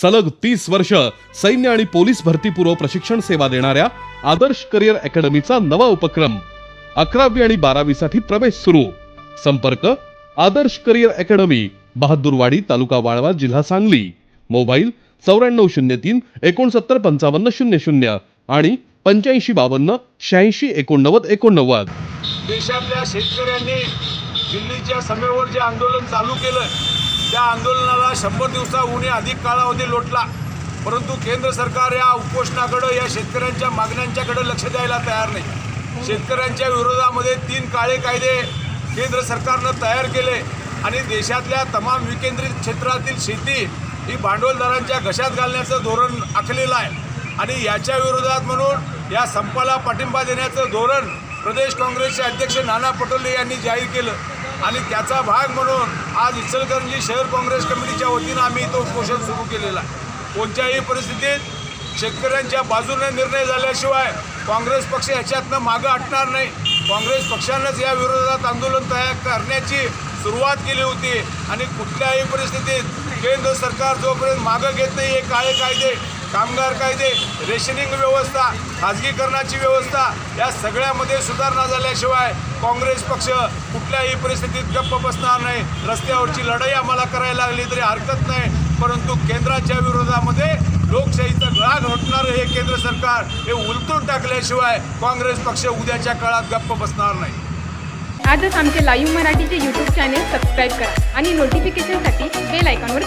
सलग तीस वर्ष सैन्य आणि पोलीस भरतीपूर्व प्रशिक्षण सेवा देणाऱ्या आदर्श करिअर अकॅडमीचा नवा उपक्रम अकरावी आणि बारावी साठी प्रवेश सुरू. संपर्क आदर्श करिअर अकॅडमी बहादूरवाडी तालुका वाळवा जिल्हा सांगली. मोबाईल चौऱ्याण्णव शून्य तीन एकोणसत्तर पंचावन्न शून्य शून्य आणि पंच्याऐंशी बावन्न शहाऐंशी एकोणनव्वद एकोणनव्वद. देशातल्या शेतकऱ्यांनी दिल्लीच्या समेवर जे आंदोलन चालू केलं त्या आंदोलनाला शंभर दिवसाहूनही अधिक कालावधी लोटला. परंतु केंद्र सरकार या उपोषणाकडं या शेतकऱ्यांच्या मागण्यांच्याकडं लक्ष द्यायला तयार नाही. शेतकऱ्यांच्या विरोधामध्ये तीन काळे कायदे केंद्र सरकारनं तयार केले आणि देशातल्या तमाम विकेंद्रित क्षेत्रातील शेती ही भांडवलदारांच्या घशात घालण्याचं धोरण आखलेलं आहे. आणि याच्या विरोधात म्हणून या संपाला पाठिंबा देण्याचं धोरण प्रदेश काँग्रेसचे अध्यक्ष नाना पटोले यांनी जाहीर केलं. आणि त्याचा भाग म्हणून आज इचलकरंजी शहर काँग्रेस कमिटीच्या वतीनं आम्ही तो उपोषण सुरू केलेला आहे. कोणत्याही परिस्थितीत शेतकऱ्यांच्या बाजूने निर्णय झाल्याशिवाय काँग्रेस पक्ष ह्याच्यातनं मागं हटणार नाही. काँग्रेस पक्षानंच या विरोधात आंदोलन तयार करण्याची सुरुवात केली होती. आणि कुठल्याही परिस्थितीत केंद्र सरकार जोपर्यंत मागं घेत नाही हे काळे कायदे कामगार कायदे रेशनिंग व्यवस्था खाजगीकरणाची व्यवस्था या सगळ्यामध्ये सुधारणा झाल्याशिवाय काँग्रेस पक्ष कुठल्याही परिस्थितीत गप्प बसणार नाही. रस्त्यावरची लढाई आम्हाला करायला लागली तरी हरकत नाही. परंतु केंद्राच्या विरोधामध्ये लोकशाहीचा गळा घोटणारं हे केंद्र सरकार हे उलटून टाकल्याशिवाय काँग्रेस पक्ष उद्याच्या काळात गप्प बसणार नाही. आजच आमचे लाईव्ह मराठीचे यूट्यूब चॅनेल सबस्क्राईब करा आणि नोटिफिकेशनसाठी बेल आयकॉनवर